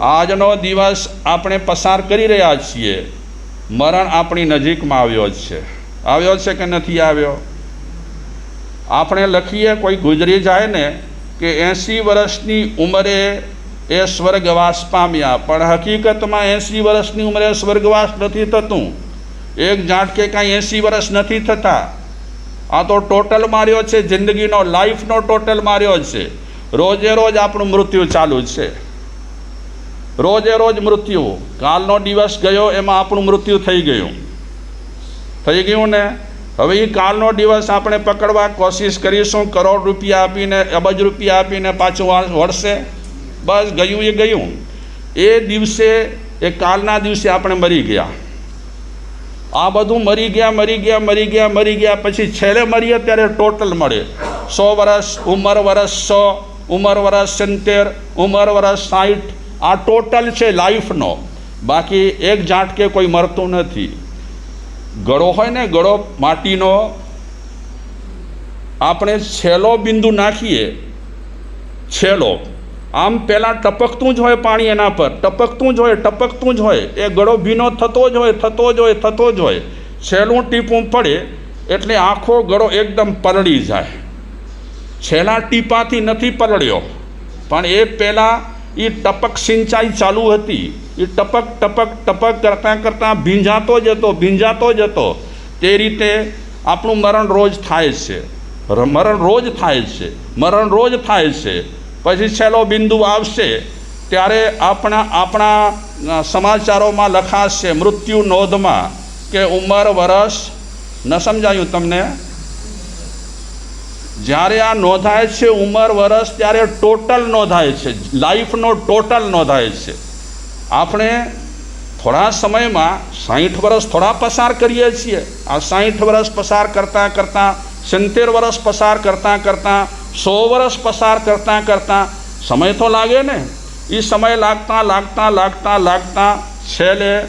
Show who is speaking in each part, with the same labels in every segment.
Speaker 1: આજનો દિવસ આપણે પસાર કરી રહ્યા છીએ. મરણ આપણી નજીકમાં આવ્યો છે. આવ્યો છે કે નથી આવ્યો? આપણે લખીએ, કોઈ ગુજરી જાય ને કે એંસી વર્ષની ઉંમરે એ સ્વર્ગવાસ પામ્યા. પણ હકીકતમાં એંસી વર્ષની ઉંમરે સ્વર્ગવાસ નથી થતું. એક ઝાટકે કાંઈ એંસી વર્ષ નથી થતા. આ તો ટોટલ માર્યો છે, જિંદગીનો, લાઈફનો ટોટલ માર્યો છે. રોજે રોજ આપણું મૃત્યુ ચાલુ છે. રોજે રોજ મૃત્યુ. કાલનો દિવસ ગયો, એમાં આપણું મૃત્યુ થઈ ગયું. થઈ ગયું ને? હવે એ કાલનો દિવસ આપણે પકડવા કોશિશ કરીશું, કરોડ રૂપિયા આપીને, અબજ રૂપિયા આપીને પાછું વળશે. બસ ગયું એ ગયું. એ દિવસે, એ કાલના દિવસે આપણે મરી ગયા. આ બધું મરી ગયા મરી ગયા મરી ગયા મરી ગયા, પછી છેલ્લે મરીએ ત્યારે ટોટલ મળે. સો વર્ષ ઉંમર વર્ષ સો, ઉંમર વર્ષ સિત્તેર, ઉંમર વર્ષ સાઠ આ ટોટલ છે લાઈફનો. બાકી એક ઝાટકે કોઈ મરતું નથી. ગળો હોય ને ગળો માટીનો, આપણે છેલ્લો બિંદુ નાખીએ. છેલ્લો. આમ પહેલાં ટપકતું જ હોય પાણી એના પર. ટપકતું જ હોય, ટપકતું જ હોય. એ ગળો ભીનો થતો જ હોય, થતો જ હોય, થતો જ હોય. છેલ્લું ટીપું પડે એટલે આખો ગળો એકદમ પલળી જાય. છેલ્લા ટીપાથી નથી પલળ્યો પણ એ પહેલાં એ ટપક સિંચાઈ ચાલુ હતી. એ ટપક ટપક ટપક કરતાં કરતાં ભીંજાતો જતો ભીંજાતો જતો. તે રીતે આપણું મરણ રોજ થાય છે. મરણ રોજ થાય છે. મરણ રોજ થાય છે. પછી છેલ્લો બિંદુ આવશે. ત્યારે આપણા આપણા સમાચારોમાં લખાશે મૃત્યુ નોંધમાં કે ઉંમર વરસ ન સમજાયું તમને? જ્યારે આ નોંધાય છે ઉંમર વર્ષ ત્યારે ટોટલ નોંધાય છે. લાઈફનો ટોટલ નોંધાય છે. આપણે થોડા સમયમાં સાહીઠ વર્ષ થોડા પસાર કરીએ છીએ. આ સાહીઠ વર્ષ પસાર કરતાં કરતાં, સિત્તેર વર્ષ પસાર કરતાં કરતાં, સો વર્ષ પસાર કરતાં કરતાં સમય તો લાગે ને. એ સમય લાગતા લાગતા લાગતા લાગતા છેલ્લે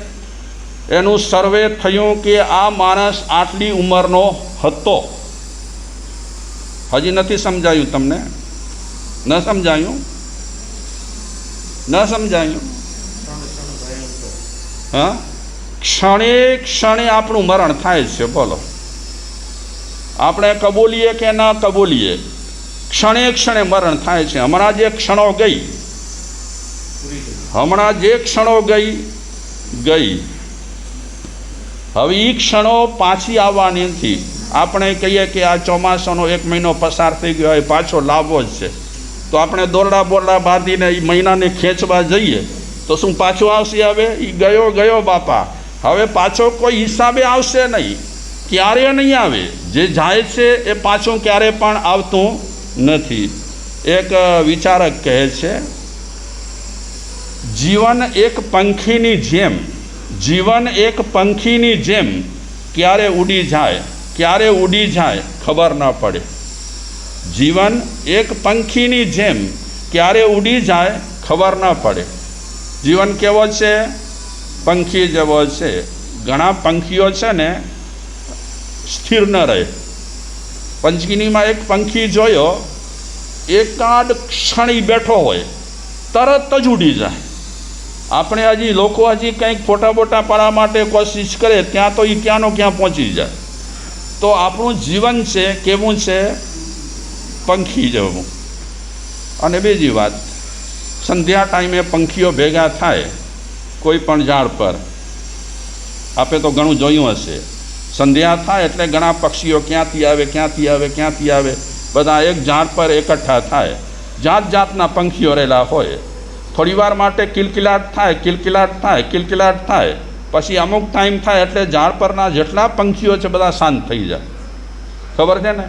Speaker 1: એનું સર્વે થયું કે આ માણસ આટલી ઉંમરનો હતો. હજી નથી સમજાયું તમને? ન સમજાયું? ન સમજાયું? હા? ક્ષણે ક્ષણે આપણું મરણ થાય છે, બોલો. આપણે કબૂલીએ કે ના કબૂલીએ? ક્ષણે ક્ષણે મરણ થાય છે. હમણાં જે ક્ષણો ગઈ, હમણાં જે ક્ષણો ગઈ ગઈ. હવે એ ક્ષણો પાછી આવવાની નથી. આપણે કહીએ કે આ ચોમાસાનો એક મહિનો પસાર થઈ ગયો હોય, પાછો લાવવો જ છે. તો આપણે દોરડા બોરડા બાંધીને એ મહિનાને ખેંચવા જઈએ, તો શું પાછો આવશે હવે? એ ગયો ગયો બાપા. હવે પાછો કોઈ હિસાબે આવશે નહીં. ક્યારે નહીં આવે? જે જાય છે એ પાછું ક્યારે પણ આવતું નથી. એક વિચારક કહે છે, જીવન એક પંખીની જેમ, જીવન એક પંખીની જેમ ક્યારે ઉડી જાય? ક્યારે ઉડી જાય ખબર ન પડે. જીવન એક પંખીની જેમ ક્યારે ઉડી જાય ખબર ન પડે. જીવન કેવો છે? પંખી જેવો છે. ઘણા પંખીઓ છે ને સ્થિર ન રહે. પંચગીનીમાં એક પંખી જોયો, એકાદ ક્ષણી બેઠો હોય, તરત જ ઉડી જાય. આપણે હજી લોકો હજી કંઈક ફોટા બોટા પાડવા માટે કોશિશ કરે, ત્યાં તો એ ક્યાંનો ક્યાં પહોંચી જાય. તો આપણું જીવન છે, કેવું છે? પંખી જેવું અને બીજી વાત, સંધ્યા ટાઈમે પંખીઓ ભેગા થાય, કોઈ પણ ઝાડ પર. આપે તો ઘણું જોયું હશે. સંધ્યા થાય એટલે ઘણા પક્ષીઓ ક્યાંથી આવે ક્યાંથી આવે ક્યાંથી આવે? બધા એક ઝાડ પર એકઠા થાય. જાત જાતના પંખીઓ રહેલા હોય. થોડી વાર માટે કિલકિલાટ થાય કિલકિલાટ થાય કિલકિલાટ થાય. પછી અમુક ટાઈમ થાય એટલે ઝાડ પરના જેટલા પંખીઓ છે બધા શાંત થઈ જાય. ખબર છે ને?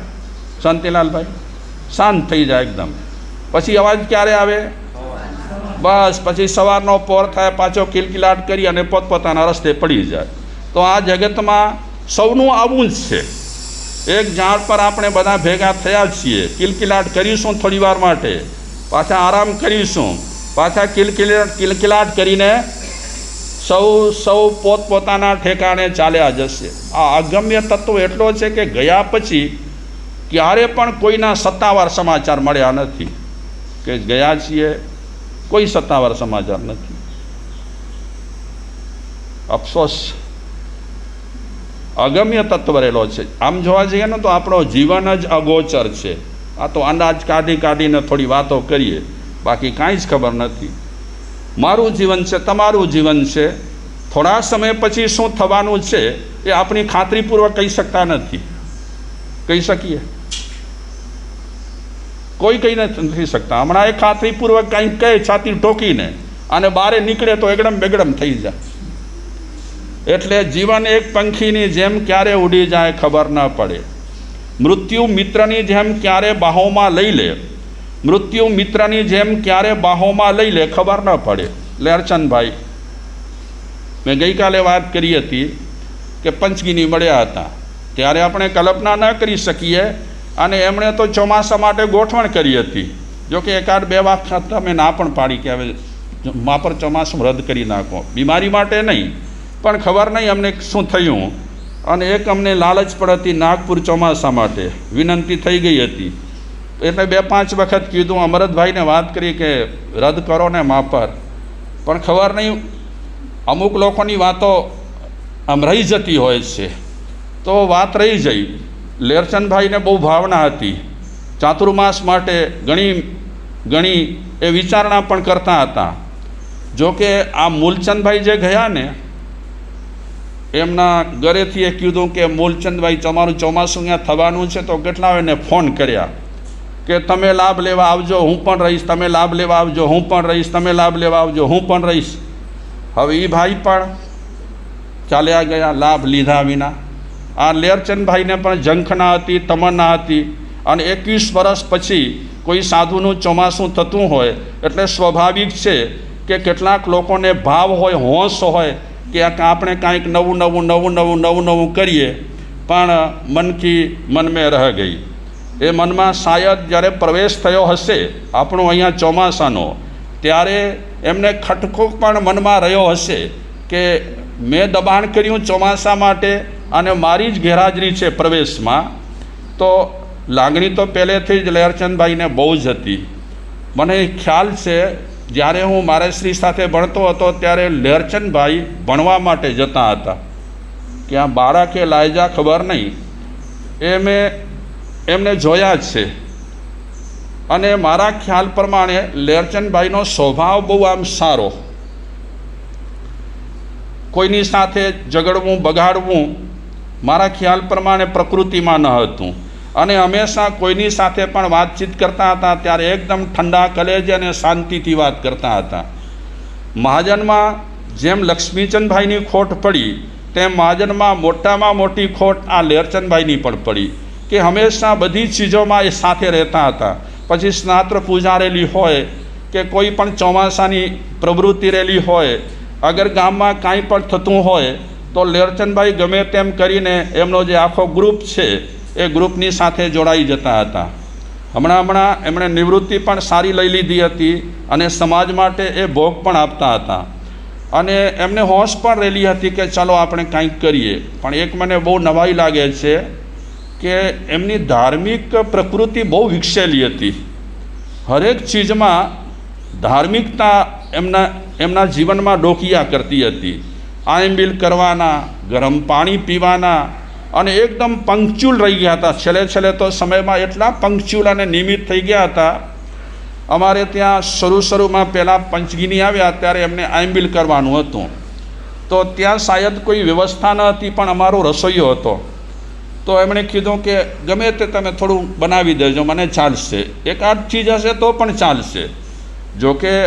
Speaker 1: શાંતિલાલભાઈ? શાંત થઈ જાય એકદમ. પછી અવાજ ક્યારે આવે? બસ, પછી સવારનો પોર થાય, પાછો કિલકિલાટ કરી અને પોતપોતાના રસ્તે પડી જાય. તો આ જગતમાં સૌનું આવું જ છે. એક ઝાડ પર આપણે બધા ભેગા થયા છીએ. કિલકિલાટ કરીશું થોડી વાર માટે. પાછા આરામ કરીશું. પાછા કિલકિલાટ કિલકિલાટ કરીને સૌ સૌ પોતપોતાના ઠેકાણે ચાલ્યા જશે. આ અગમ્ય તત્વ એટલો છે કે ગયા પછી ક્યારે પણ કોઈના સત્તાવાર સમાચાર મળ્યા નથી. કે ગયા છીએ, કોઈ સત્તાવાર સમાચાર નથી. અફસોસ. અગમ્ય તત્વ રહેલો છે. આમ જોવા જઈએ ને તો આપણો જીવન જ અગોચર છે. આ તો અંદાજ કાઢી કાઢીને થોડી વાતો કરીએ. બાકી કાંઈ જ ખબર નથી. મારું જીવન છે, તમારું જીવન છે. થોડા સમય પછી શું થવાનું છે એ આપણી ખાતરીપૂર્વક કહી શકતા નથી. કહી શકીએ? કોઈ કહી નથી શકતા. હમણાં એ ખાતરીપૂર્વક કંઈક કહે, છાતી ઠોકીને અને બારે નીકળે તો એકડમ બેગડમ થઈ જાય. એટલે જીવન એક પંખીની જેમ ક્યારે ઉડી જાય ખબર ન પડે. મૃત્યુ મિત્રની જેમ ક્યારે બાહોમાં લઈ લે મૃત્યુ મિત્રની જેમ ક્યારે બાહોમાં લઈ લે ખબર ન પડે. લેરચંદભાઈ, મેં ગઈકાલે વાત કરી હતી કે પંચગીની મળ્યા હતા. ત્યારે આપણે કલ્પના ન કરી શકીએ અને એમણે તો ચોમાસા માટે ગોઠવણ કરી હતી. જોકે એકાદ બે વખત તમે ના પણ પાડી કે હવે માપર ચોમાસું રદ કરી નાખો. બીમારી માટે નહીં, પણ ખબર નહીં અમને શું થયું. અને એક અમને લાલચ પણ હતી નાગપુર ચોમાસા માટે વિનંતી થઈ ગઈ હતી. એટલે બે પાંચ વખત કીધું, અમરતભાઈને વાત કરી કે, રદ કરો ને માપર પણ ખબર નહીં, અમુક લોકોની વાતો આમ રહી જતી હોય છે. તો વાત રહી જઈ. લેરચંદભાઈને બહુ ભાવના હતી. ચાતુર્માસ માટે ઘણી ઘણી એ વિચારણા પણ કરતા હતા. જો કે આ મૂલચંદભાઈ જે ગયા ને, એમના ઘરેથી એ કીધું કે, મૂલચંદભાઈ, તમારું ચોમાસું અહીંયા થવાનું છે, તો કેટલા એને ફોન કર્યા. કે તમે લાભ લેવા આવજો, હું પણ રહીશ, તમે લાભ લેવા આવજો, હું પણ રહીશ, તમે લાભ લેવા આવજો, હું પણ રહીશ. હવે એ ભાઈ પણ ચાલ્યા ગયા, લાભ લીધા વિના. આ લેરચંદભાઈને પણ ઝંખના હતી, તમન્ના હતી અને એકવીસ વર્ષ પછી કોઈ સાધુનું ચોમાસું થતું હોય, એટલે સ્વાભાવિક છે કે કેટલાક લોકોને ભાવ હોય, હોશ હોય કે આપણે કાંઈક નવું નવું નવું નવું નવું નવું કરીએ, પણ મનકી મનમે રહ ગઈ. એ મનમાં શાયદ જ્યારે પ્રવેશ થયો હશે, આપણો અહીંયા ચોમાસાનો, ત્યારે એમને ખટકો પણ મનમાં રહ્યો હશે કે મેં દબાણ કર્યું ચોમાસા માટે અને મારી જ ગેરહાજરી છે પ્રવેશમાં, તો લાગણી તો પહેલેથી જ લહેરચંદભાઈને બહુ જ હતી. મને ખ્યાલ છે, જ્યારે હું મારેશ્રી સાથે ભણતો હતો ત્યારે લહેરચંદભાઈ ભણવા માટે જતા હતા. કે લાયજા ખબર નહીં. એ મેં એમને જોયા જ છે. અને મારા ખ્યાલ પ્રમાણે લેરચંદભાઈનો સ્વભાવ બહુ આમ સારો. કોઈની સાથે ઝઘડવું, બગાડવું મારા ખ્યાલ પ્રમાણે પ્રકૃતિમાં ન હતું. અને હંમેશા કોઈની સાથે પણ વાતચીત કરતા હતા ત્યારે એકદમ ઠંડા કલેજે અને શાંતિથી વાત કરતા હતા. મહાજનમાં જેમ લક્ષ્મીચંદભાઈની ખોટ પડી, તેમ મહાજનમાં મોટામાં મોટી ખોટ આ લેરચંદભાઈની પણ પડી. કે હંમેશા બધી ચીજોમાં એ સાથે રહેતા હતા. પછી સ્નાત્ર પૂજા રહેલી હોય કે કોઈ પણ ચોમાસાની પ્રવૃત્તિ રહેલી હોય, અગર ગામમાં કાંઈ પણ થતું હોય, તો લેરચંદભાઈ ગમે તેમ કરીને એમનો જે આખો ગ્રુપ છે, એ ગ્રુપની સાથે જોડાઈ જતા હતા. હમણાં હમણાં એમણે નિવૃત્તિ પણ સારી લઈ લીધી હતી અને સમાજ માટે એ ભોગ પણ આપતા હતા. અને એમને હોશ પણ રહેલી હતી કે ચાલો આપણે કંઈક કરીએ. પણ એક મને બહુ નવાઈ લાગે છે કે એમની ધાર્મિક પ્રકૃતિ બહુ વિકસેલી હતી. હરેક ચીજમાં ધાર્મિકતા એમના એમના જીવનમાં ડોકિયા કરતી હતી. આયંબિલ કરવાના, ગરમ પાણી પીવાના અને એકદમ પંક્ચ્યુઅલ રહી ગયા હતા. છેલ્લે છેલ્લે તો સમયમાં એટલા પંક્ચ્યુઅલ અને નિયમિત થઈ ગયા હતા. અમારે ત્યાં શરૂ શરૂમાં પહેલાં પંચગીની આવ્યા, ત્યારે એમને આયંબિલ કરવાનું હતું. તો ત્યાં શાયદ કોઈ વ્યવસ્થા ન હતી, પણ અમારો રસોઈયો હતો. તો એમણે કીધું કે ગમે તે તમે થોડું બનાવી દેજો, મને ચાલશે. એકાદ ચીજ હશે તો પણ ચાલશે. જો કે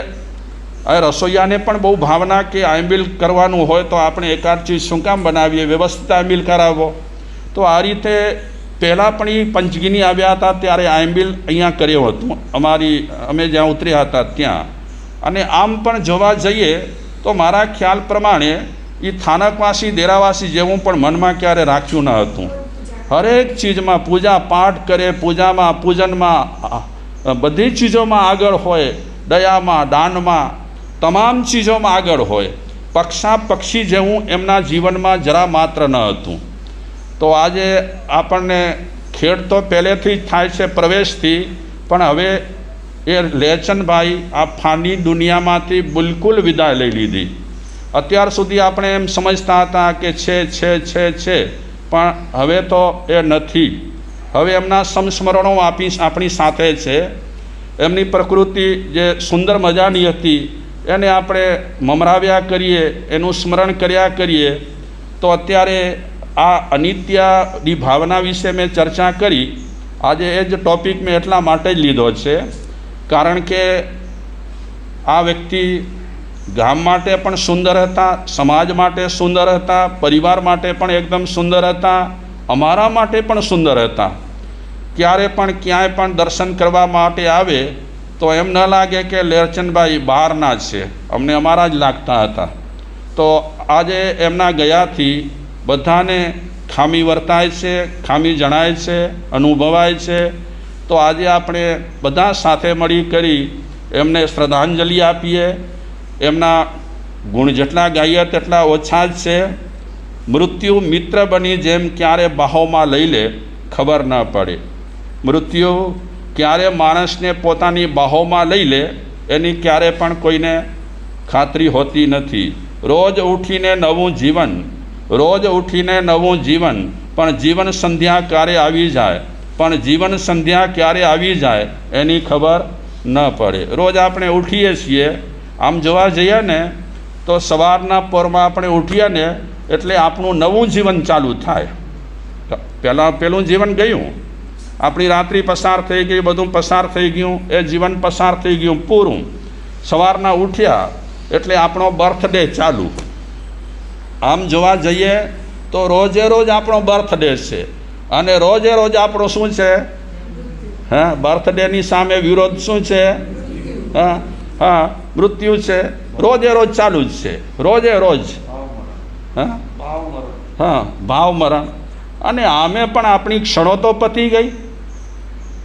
Speaker 1: આ રસોઈયાને પણ બહુ ભાવના કે આંબિલ કરવાનું હોય તો આપણે એકાદ ચીજ શું કામ બનાવીએ? વ્યવસ્થિત આંબિલ કરાવો. તો આ રીતે પહેલાં પણ એ પંચગીની આવ્યા હતા, ત્યારે આંબિલ અહીંયા કર્યો હતું. અમારી, અમે જ્યાં ઉતર્યા હતા ત્યાં. અને આમ પણ જોવા જઈએ તો મારા ખ્યાલ પ્રમાણે એ સ્થાનકવાસી દેરાવાસી જેવું પણ મનમાં ક્યારે રાખ્યું ન હતું. હરેક ચીજમાં પૂજા પાઠ કરે, પૂજામાં, પૂજનમાં બધી ચીજોમાં આગળ હોય, દયામાં, દાનમાં, તમામ ચીજોમાં આગળ હોય. પક્ષા પક્ષી જેવું એમના જીવનમાં જરા માત્ર ન હતું. તો આજે આપણને ખેડ તો પહેલેથી જ થાય છે પ્રવેશથી, પણ હવે એ લેચનભાઈ આ ફાની દુનિયામાંથી બિલકુલ વિદાય લઈ લીધી. અત્યાર સુધી આપણે એમ સમજતા હતા કે છે છે છે છે. પણ હવે તો એ નથી. હવે એમના સંસ્મરણો આપી આપણી સાથે છે. એમની પ્રકૃતિ જે સુંદર મજાની હતી, એને આપણે મમરાવ્યા કરીએ, એનું સ્મરણ કર્યા કરીએ, તો અત્યારે આ અનિત્યની ભાવના વિશે મેં ચર્ચા કરી. આજે એ જ ટૉપિક મેં એટલા માટે જ લીધો છે. કારણ કે આ વ્યક્તિ ગામ માટે પણ સુંદર હતા, સમાજ માટે સુંદર હતા, પરિવાર માટે પણ એકદમ સુંદર હતા, અમારા માટે પણ સુંદર હતા. ક્યારે પણ ક્યાંય પણ દર્શન કરવા માટે આવે તો એમ ન લાગે કે લેરચંદભાઈ બહારના છે. અમને અમારા જ લાગતા હતા. તો આજે એમના ગયાથી બધાને ખામી વર્તાય છે, ખામી જણાય છે, અનુભવાય છે. તો આજે આપણે બધા સાથે મળી કરી એમને શ્રદ્ધાંજલિ આપીએ. એમના ગુણ જેટલા ગાઈએ તેટલા ઓછા જ છે. મૃત્યુ મિત્ર બની જેમ ક્યારે બાહોમાં લઈ લે ખબર ન પડે. મૃત્યુ ક્યારે માણસને પોતાની બાહોમાં લઈ લે એની ક્યારે પણ કોઈને ખાતરી હોતી નથી. રોજ ઉઠીને નવું જીવન, રોજ ઉઠીને નવું જીવન, પણ જીવન સંધ્યા ક્યારે આવી જાય? પણ જીવન સંધ્યા ક્યારે આવી જાય એની ખબર ન પડે. રોજ આપણે ઉઠીએ છીએ આમ જોવા જઈએ ને, તો સવારના પોરમાં આપણે ઉઠીએ ને, એટલે આપણું નવું જીવન ચાલુ થાય. પહેલાં પેલું જીવન ગયું, આપણી રાત્રિ પસાર થઈ ગઈ, બધું પસાર થઈ ગયું, એ જીવન પસાર થઈ ગયું પૂરું. સવારના ઉઠ્યા, એટલે આપણો બર્થડે ચાલુ. આમ જોવા જઈએ, તો રોજે રોજ આપણો બર્થડે છે. અને રોજે રોજ આપણો શું છે? હા, બર્થડેની સામે વિરોધ શું છે? હા હા મૃત્યુ છે. રોજે રોજ ચાલુ જ છે. રોજે રોજ. હા? હા ભાવ મરણ અને આમે પણ આપણી ક્ષણો તો પતી ગઈ.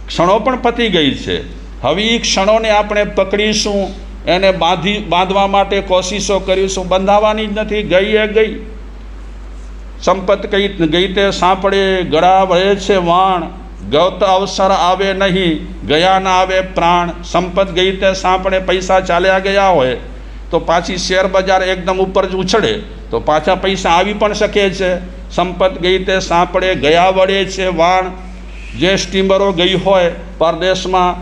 Speaker 1: ક્ષણો પણ પતી ગઈ છે. હવે એ ક્ષણોને આપણે પકડીશું એને બાંધી બાંધવા માટે કોશિશો કરીશું. બંધાવાની જ નથી ગઈ એ ગઈ. સંપત કઈ ગઈ તે સાંપડે ગળા વળે છે વાણ. ગત અવસર આવે નહીં, ગયા ના આવે પ્રાણ, સંપત ગઈ તે સાંપણે પૈસા ચાલ્યા ગયા હોય, તો પાછી શેર બજાર એકદમ ઉપર જ ઉછળે, તો પાછા પૈસા આવી પણ શકે છે. સંપત ગઈ તે સાંપડે ગયા વળે છે વાણ, જે સ્ટીમરો ગઈ હોય પરદેશમાં,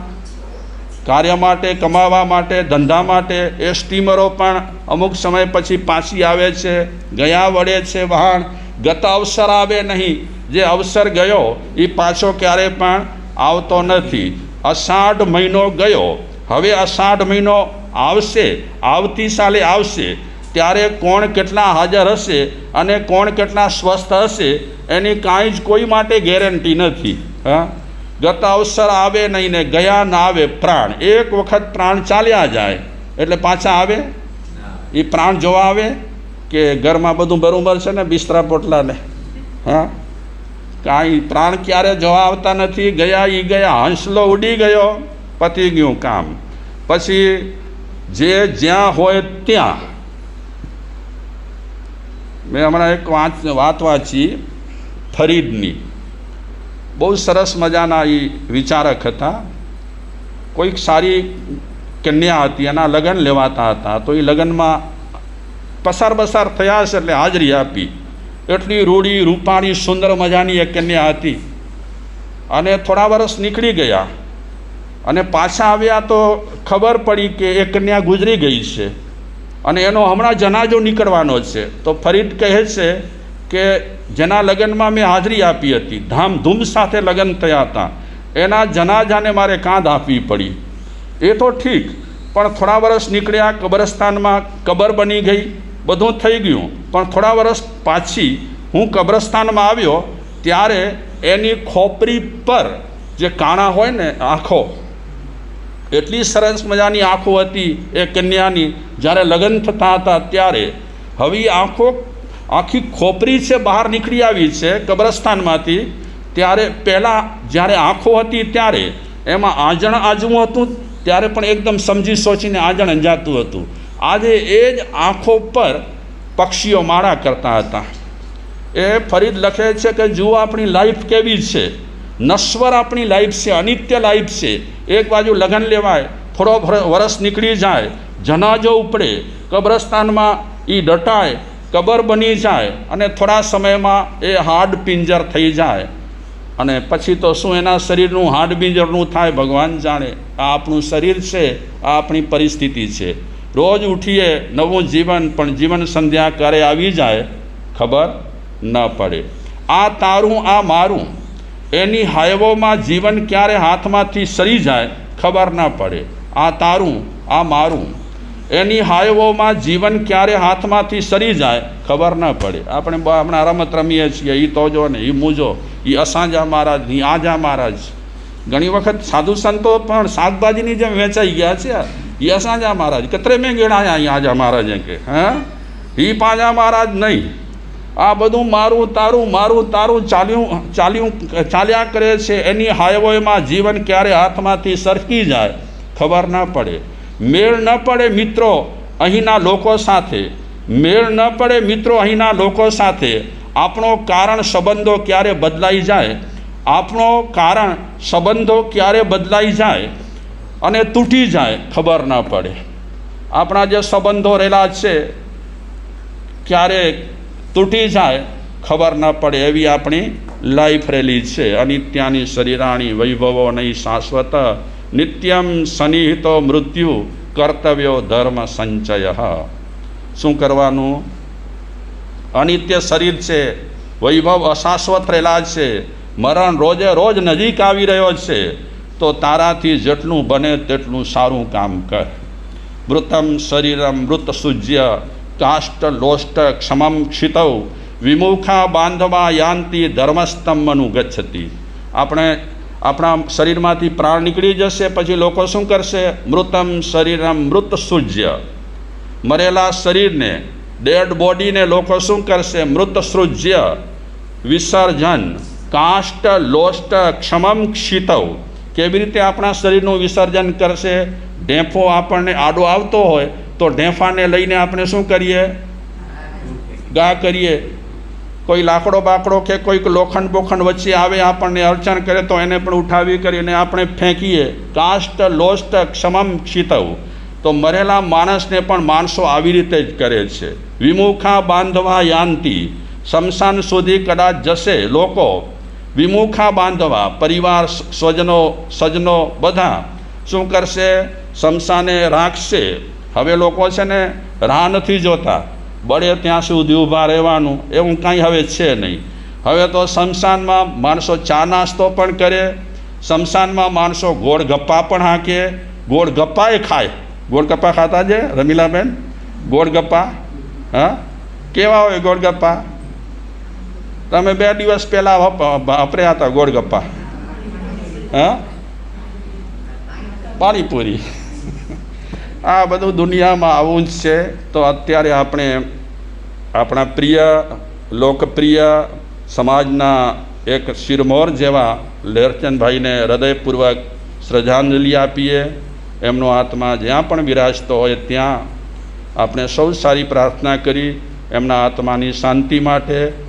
Speaker 1: કાર્ય માટે, કમાવા માટે, ધંધા માટે, એ સ્ટીમરો પણ અમુક સમય પછી પાછી આવે છે, ગયા વળે છે વહાણ ગત અવસર આવે નહીં જે અવસર ગયો, એ પાછો ક્યારે પણ આવતો નથી. અષાઢ મહિનો ગયો. હવે અષાઢ મહિનો આવશે, આવતી સાલે આવશે. ત્યારે કોણ કેટલા હાજર હશે અને કોણ કેટલા સ્વસ્થ હશે, એની કાંઈ જ કોઈ માટે ગેરંટી નથી. હા? ગત અવસર આવે નહીં ને ગયા ના આવે પ્રાણ. એક વખત પ્રાણ ચાલ્યા જાય. એટલે પાછા આવે? એ પ્રાણ જોવા આવે? કે ઘરમાં બધું બરાબર છે ને, બિસ્તરા પોટલાને? હા? કાંઈ પ્રાણ ક્યારે જવા આવતા નથી, ગયા એ ગયા, હંસલો ઉડી ગયો, પતી ગયું કામ. પછી જે જ્યાં હોય ત્યાં. મેં હમણાં એક વાંચ વાત વાંચી, ફરીદની. બહુ સરસ મજાના એ વિચારક હતા. કોઈક સારી કન્યા હતી, એના લગ્ન લેવાતા હતા, તો એ લગ્નમાં પસાર બસાર થયા હશે એટલે હાજરી આપી. એટલી રૂડી રૂપાણી સુંદર મજાની એક કન્યા હતી. અને થોડા વર્ષ નીકળી ગયા. અને પાછા આવ્યા તો ખબર પડી કે એ કન્યા ગુજરી ગઈ છે. અને એનો હમણાં જનાજો નીકળવાનો છે. તો ફરીદ કહે છે કે જેના લગ્નમાં મેં હાજરી આપી હતી. ધામધૂમ સાથે લગ્ન થયા હતા. એના જનાજાને મારે કાંધ આપવી પડી. એ તો ઠીક, પણ થોડા વર્ષ નીકળ્યા, કબરસ્તાનમાં કબર બની ગઈ. બધું થઈ ગયું. પણ થોડા વર્ષ પાછી હું કબ્રસ્તાનમાં આવ્યો, ત્યારે એની ખોપરી પર જે કાણા હોય ને આંખો, એટલી સરસ મજાની આંખો હતી એ કન્યાની. જ્યારે લગ્ન થતા હતા ત્યારે હવે આંખો, આખી ખોપરી છે બહાર નીકળી આવી છે કબ્રસ્તાનમાંથી. ત્યારે પહેલાં જ્યારે આંખો હતી ત્યારે એમાં આંજણ આજવું હતું, ત્યારે પણ એકદમ સમજી સોચીને આંજણ અંજાતું હતું. આજે એ જ આંખો પર પક્ષીઓ માળા કરતા હતા. એ ફરીદ લખે છે કે, જુઓ, આપણી લાઈફ કેવી છે. નશ્વર આપણી લાઈફ છે, અનિત્ય લાઈફ છે. એક બાજુ લગ્ન લેવાય, થોડો વરસ નીકળી જાય, જનાજો ઉપડે, કબ્રસ્તાનમાં એ ડટાય, કબર બની જાય અને થોડા સમયમાં એ હાડ પિંજર થઈ જાય. અને પછી તો શું એના શરીરનું હાડ પિંજરનું થાય ભગવાન જાણે. આ આપણું શરીર છે, આ આપણી પરિસ્થિતિ છે. રોજ ઉઠીએ, નવું જીવન, પણ જીવન સંધ્યા ક્યારે આવી જાય? ખબર ન પડે. આ તારું, આ મારું, એની હાયવોમાં જીવન ક્યારે હાથમાંથી સરી જાય? ખબર ન પડે. આ તારું, આ મારું, એની હાયવોમાં જીવન ક્યારે હાથમાંથી સરી જાય? ખબર ન પડે. આપણે હમણાં રમત રમીએ છીએ. એ તો જો ને એ મૂજો. એ અસાંજા મહારાજ એ આજા મહારાજ. ઘણી વખત સાધુ સંતો પણ શાકભાજીની જેમ વેચાઈ ગયા છે. એ અસાંજા મહારાજ કતરે મેં ગેડાયા અહીં આજા મહારાજે કે, હા? એ પાંજા મહારાજ નહીં. આ બધું મારું તારું મારું તારું ચાલ્યું ચાલ્યું, ચાલ્યા કરે છે, એની હાયવોમાં જીવન ક્યારે હાથમાંથી સરકી જાય, ખબર ન પડે. મેળ ન પડે મિત્રો અહીંના લોકો સાથે. મેળ ન પડે મિત્રો અહીંના લોકો સાથે. આપણો કારણ સંબંધો ક્યારે બદલાઈ જાય? આપણો કારણ સંબંધો ક્યારે બદલાઈ જાય? અને તૂટી જાય, ખબર ન પડે. આપણા જે સંબંધો રહેલા છે ક્યારેક તૂટી જાય, ખબર ન પડે એવી આપણી લાઈફ રહેલી છે. અનિત્યાની શરીરાણી વૈભવો નહીં શાશ્વત, નિત્યમ સનિહિતો મૃત્યુ કર્તવ્યો ધર્મ સંચય. શું કરવાનું? અનિત્ય શરીર છે, વૈભવ અશાશ્વત રહેલા છે, મરણ રોજે રોજ નજીક આવી રહ્યો છે. તો તારાથી જેટલું બને તેટલું સારું કામ કર. મૃતમ શરીરમ મૃત સૂજ્ય કાષ્ટ લોષ્ટ ક્ષમમ ક્ષિતવ વિમુખા બાંધવા યાંતિ ધર્મસ્તંભનું ગચ્છતી આપણે આપણા શરીરમાંથી પ્રાણ નીકળી જશે, પછી લોકો શું કરશે? મૃતમ શરીરમ મૃત સૂજ્ય મરેલા શરીરને, ડેડ બોડીને લોકો શું કરશે? મૃત સૃજ્ય વિસર્જન, કાષ્ટ લોષ્ટ ક્ષમમ ક્ષિતવ કેવી રીતે આપણા શરીરનું વિસર્જન કરશે? ઢેફો આપણને આડો આવતો હોય તો ઢેફાને લઈને આપણે શું કરીએ? ગા કરીએ. કોઈ લાકડો બાકડો કે કોઈક લોખંડ બોખંડ વચ્ચે આવે આપણને અડચણ કરે તો એને પણ ઉઠાવી કરીને આપણે ફેંકીએ. કાષ્ટ લોસ્ટ ક્ષમમ ક્ષિતવ. તો મરેલા માણસને પણ માણસો આવી રીતે જ કરે છે. વિમુખા બાંધવા યાંતિ. શમશાન સુધી કદાચ જશે લોકો. વિમુખા બાંધવા, પરિવાર સ્વજનો, સજનો બધા શું કરશે? શમશાને રાખશે. હવે લોકો છે ને રાહ નથી જોતા. બળે ત્યાં સુધી ઊભા રહેવાનું. એવું કાંઈ હવે છે નહીં. હવે તો શમશાનમાં માણસો ચા નાસ્તો પણ કરે. શમશાનમાં માણસો ગોળ ગપ્પા પણ હાંકે. ગોળ ગપ્પાએ ખાય. ગોળ ગપ્પા ખાતા છે રમીલાબેન? ગોળ ગપ્પા? હા? કેવા હોય ગોળ ગપ્પા? તમે બે દિવસ પહેલાં વાપર્યા હતા ગોળગપ્પા. હા? પાણીપુરી. આ બધું દુનિયામાં આવું જ છે. તો અત્યારે આપણે આપણા પ્રિય, લોકપ્રિય સમાજના એક શિરમોર જેવા લેરચંદભાઈને હૃદયપૂર્વક શ્રદ્ધાંજલિ આપીએ. એમનો આત્મા જ્યાં પણ વિરાજતો હોય ત્યાં આપણે સૌ સારી પ્રાર્થના કરી. એમના આત્માની શાંતિ માટે